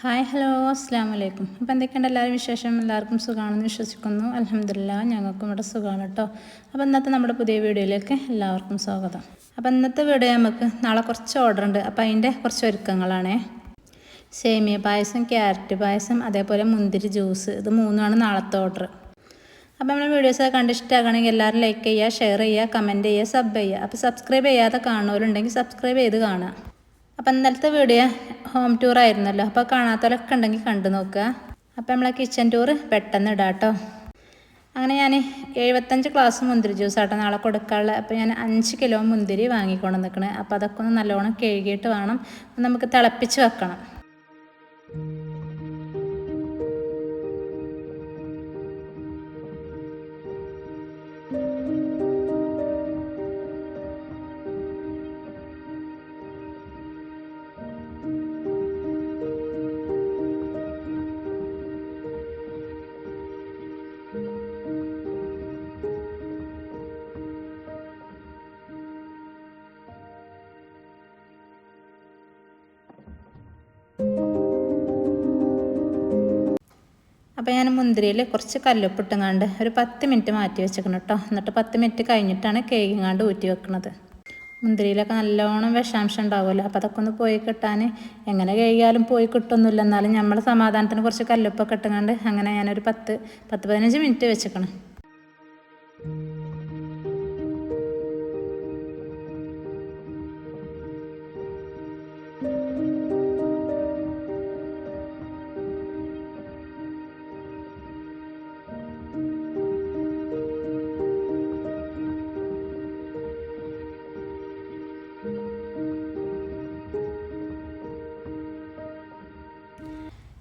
Hi hello അസ്സാം വലൈക്കും അപ്പോൾ എന്തൊക്കെയുണ്ട് എല്ലാവരും വിശേഷം? എല്ലാവർക്കും സുഖമാണെന്ന് വിശ്വസിക്കുന്നു. അലഹമില്ല ഞങ്ങൾക്കും ഇവിടെ സുഖമാണ് കേട്ടോ. അപ്പോൾ ഇന്നത്തെ നമ്മുടെ പുതിയ വീഡിയോയിലേക്ക് എല്ലാവർക്കും സ്വാഗതം. അപ്പോൾ ഇന്നത്തെ വീഡിയോ നമുക്ക് നാളെ കുറച്ച് ഓർഡർ ഉണ്ട്. അപ്പോൾ അതിന്റെ കുറച്ച് ഒരുക്കങ്ങളാണേ. സേമിയ പായസം ക്യാരറ്റ് പായസം അതേപോലെ മുന്തിരി ജ്യൂസ്. ഇത് മൂന്നുമാണ് നാളത്തെ ഓർഡർ അപ്പോൾ നമ്മുടെ വീഡിയോസ് കണ്ട് ഇഷ്ടമാകണമെങ്കിൽ എല്ലാവരും ലൈക്ക് ചെയ്യുക ഷെയർ ചെയ്യുക കമന്റ് ചെയ്യുക സബ് ചെയ്യുക. അപ്പോൾ സബ്സ്ക്രൈബ് ചെയ്യാതെ കാണുന്നവരുണ്ടെങ്കിൽ സബ്സ്ക്രൈബ് ചെയ്ത് കാണുക. അപ്പം ഇന്നലത്തെ വീഡിയോ ഹോം ടൂർ ആയിരുന്നല്ലോ. അപ്പോൾ കാണാത്തവരൊക്കെ ഉണ്ടെങ്കിൽ കണ്ടു നോക്കുക. അപ്പോൾ നമ്മളെ കിച്ചൺ ടൂർ പെട്ടെന്ന് ഇടാം കേട്ടോ. അങ്ങനെ ഞാൻ എഴുപത്തഞ്ച് ക്ലാസ് മുന്തിരി ജ്യൂസ് ആട്ടോ നാളെ കൊടുക്കാനുള്ള അപ്പോൾ ഞാൻ അഞ്ച് കിലോ മുന്തിരി വാങ്ങിക്കൊണ്ട് നിൽക്കണേ അപ്പോൾ അതൊക്കെ ഒന്ന് നല്ലോണം കഴുകിയിട്ട് വേണം. നമുക്ക് തിളപ്പിച്ച് വെക്കണം. അപ്പോൾ ഞാൻ മുന്തിരിയിൽ കുറച്ച് കല്ലുപ്പിട്ടുങ്ങാണ്ട് ഒരു പത്ത് മിനിറ്റ് മാറ്റി വെച്ചേക്കണം കേട്ടോ എന്നിട്ട് പത്ത് മിനിറ്റ് കഴിഞ്ഞിട്ടാണ് കേക്കിങ്ങാണ്ട് ഊറ്റി വെക്കുന്നത് മുന്തിരിയിലൊക്കെ നല്ലോണം വിഷാംശം ഉണ്ടാവുമല്ലോ. അപ്പോൾ അതൊക്കെ ഒന്ന് പോയി കിട്ടാൻ എങ്ങനെ കഴിയാലും പോയി കിട്ടുന്നില്ല. എന്നാലും നമ്മൾ സമാധാനത്തിന് കുറച്ച് കല്ലുപ്പൊക്കെ ഇട്ടുങ്ങാണ്ട് അങ്ങനെ ഞാനൊരു പത്ത് പത്ത് പതിനഞ്ച് മിനിറ്റ് വെച്ചേക്കണം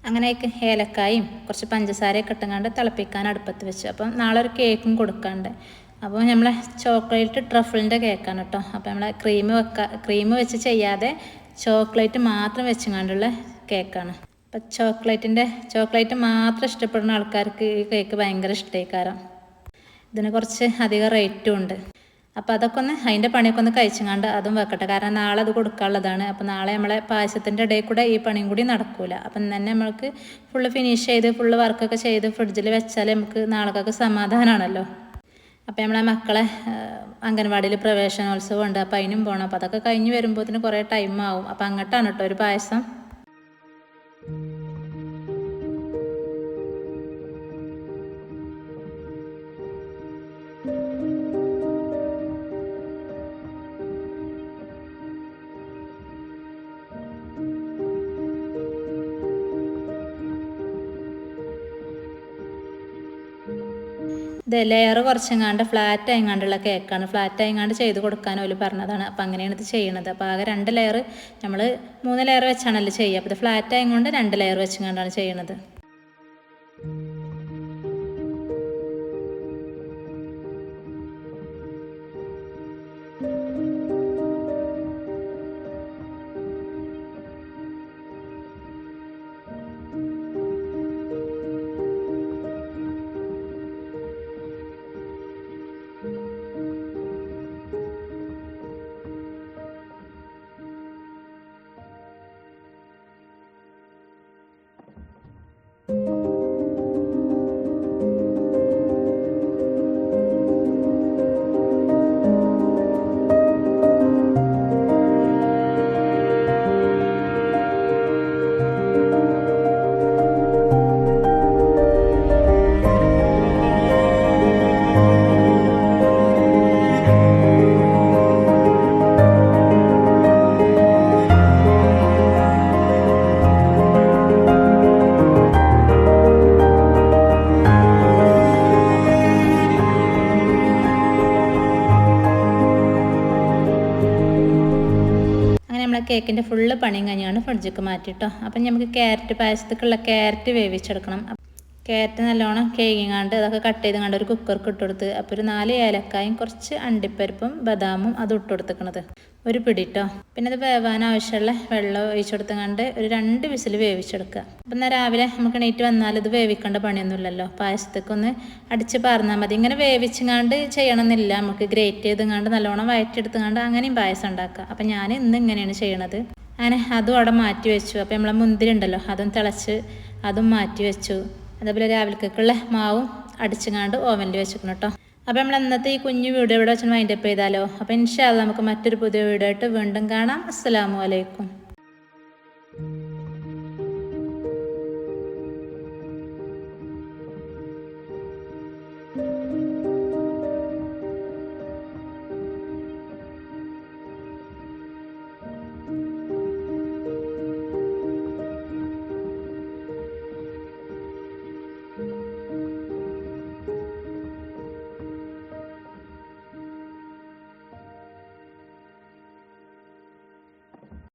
അങ്ങനെയൊക്കെ ഏലക്കായും കുറച്ച് പഞ്ചസാരയൊക്കെ ഇട്ടങ്ങാണ്ട് തിളപ്പിക്കാൻ അടുപ്പത്ത് വെച്ച്. അപ്പം നാളെ ഒരു കേക്കും കൊടുക്കാണ്ട്. അപ്പോൾ നമ്മളെ ചോക്ലേറ്റ് ട്രഫിളിന്റെ കേക്കാണ് കേട്ടോ. അപ്പോൾ നമ്മളെ ക്രീം വെക്ക ക്രീം വെച്ച് ചെയ്യാതെ ചോക്ലേറ്റ് മാത്രം വെച്ചുകൊണ്ടുള്ള കേക്കാണ്. അപ്പം ചോക്ലേറ്റിന്റെ ചോക്ലേറ്റ് മാത്രം ഇഷ്ടപ്പെടുന്ന ആൾക്കാർക്ക് ഈ കേക്ക് ഭയങ്കര ഇഷ്ടമായിക്കാരം ഇതിന് കുറച്ച് അധികം റേറ്റും ഉണ്ട്. അപ്പോൾ അതൊക്കെ ഒന്ന് അതിന്റെ പണിയൊക്കെ ഒന്ന് കഴിച്ചങ്ങാണ്ട് അതും വെക്കട്ടെ. കാരണം നാളെ അത് കൊടുക്കാനുള്ളതാണ്. അപ്പോൾ നാളെ നമ്മളെ പായസത്തിന്റെ ഇടയിൽ കൂടെ ഈ പണിയും കൂടി നടക്കൂല. അപ്പം തന്നെ നമ്മൾക്ക് ഫുള്ള് ഫിനിഷ് ചെയ്ത് ഫുള്ള് വർക്കൊക്കെ ചെയ്ത് ഫ്രിഡ്ജിൽ വെച്ചാൽ നമുക്ക് നാളെക്കൊക്കെ സമാധാനമാണല്ലോ അപ്പോൾ നമ്മളെ മക്കളെ അംഗൻവാടിയിൽ പ്രവേശനോത്സവം ഉണ്ട്. അപ്പോൾ അതിനും പോകണം അപ്പോൾ അതൊക്കെ കഴിഞ്ഞ് വരുമ്പോഴത്തേന് കുറേ ടൈം ആവും. അപ്പോൾ അങ്ങോട്ടാണ് കേട്ടോ ഒരു പായസം. ഇത് ലെയർ കുറച്ചെങ്ങാണ്ട് ഫ്ലാറ്റ് ആയിങ്ങാണ്ടുള്ള കേക്കാണ് ഫ്ലാറ്റ് ആയിങ്ങാണ്ട് ചെയ്ത് കൊടുക്കാൻ ഓൽ പറഞ്ഞതാണ്. അപ്പം അങ്ങനെയാണ് ഇത് ചെയ്യണത്. അപ്പോൾ ആകെ രണ്ട് ലെയർ നമ്മൾ മൂന്ന് ലെയർ വെച്ചാണല്ലോ ചെയ്യുക. അപ്പോൾ ഇത് ഫ്ലാറ്റ് ആയതുകൊണ്ട് രണ്ട് ലെയർ വെച്ചെങ്ങാണ്ടാണ് ചെയ്യണത് നമ്മളെ കേക്കിന്റെ ഫുള്ള് പണിയും കഴിഞ്ഞാണ് ഫ്രിഡ്ജിക്ക് മാറ്റിട്ടോ. അപ്പം നമുക്ക് ക്യാരറ്റ് പായസത്തേക്കുള്ള ക്യാരറ്റ് വേവിച്ചെടുക്കണം. ക്യാരറ്റ് നല്ലോണം കേങ്ങാണ്ട് അതൊക്കെ കട്ട് ചെയ്ത് കണ്ട് ഒരു കുക്കർക്ക് ഇട്ട് കൊടുത്ത്. അപ്പോൾ ഒരു നാല് ഏലക്കായും കുറച്ച് അണ്ടിപ്പരിപ്പും ബദാമും അത് ഇട്ട് കൊടുത്തേക്കണത്. ഒരു പിടിട്ടോ പിന്നെ അത് വേവാൻ ആവശ്യമുള്ള വെള്ളം ഒഴിച്ചെടുത്ത് കണ്ട് ഒരു രണ്ട് വിസിൽ വേവിച്ചെടുക്കുക അപ്പം എന്നാൽ രാവിലെ നമുക്ക് എണീറ്റ് വന്നാൽ ഇത് വേവിക്കേണ്ട പണിയൊന്നുമില്ലല്ലോ പായസത്തേക്ക് ഒന്ന് അടിച്ച് പാർന്നാൽ മതി. ഇങ്ങനെ വേവിച്ചങ്ങാണ്ട് ചെയ്യണമെന്നില്ല നമുക്ക് ഗ്രേറ്റ് ചെയ്തങ്ങാണ്ട് നല്ലോണം വയറ്റെടുത്തുങ്ങാണ്ട് അങ്ങനെയും പായസം ഉണ്ടാക്കുക അപ്പം ഞാൻ ഇന്ന് ഇങ്ങനെയാണ് ചെയ്യണത്. അങ്ങനെ അതും അവിടെ മാറ്റി വെച്ചു. അപ്പോൾ നമ്മളെ മുന്തിരി ഉണ്ടല്ലോ അതും തിളച്ച് അതും മാറ്റി വെച്ചു. അതേപോലെ രാവിലേക്കുള്ള മാവും അടിച്ചുങ്ങാണ്ട് ഓവനിൽ വെച്ചിരിക്കണം കേട്ടോ അപ്പോൾ നമ്മൾ ഇന്നത്തെ ഈ കുഞ്ഞു വീഡിയോ ഇവിടെ വെച്ചാൽ വൈൻഡപ്പ് ചെയ്താലോ? അപ്പോൾ ഇൻഷാല്ല നമുക്ക് മറ്റൊരു പുതിയ വീഡിയോ ആയിട്ട് വീണ്ടും കാണാം. അസ്സാം വലൈക്കും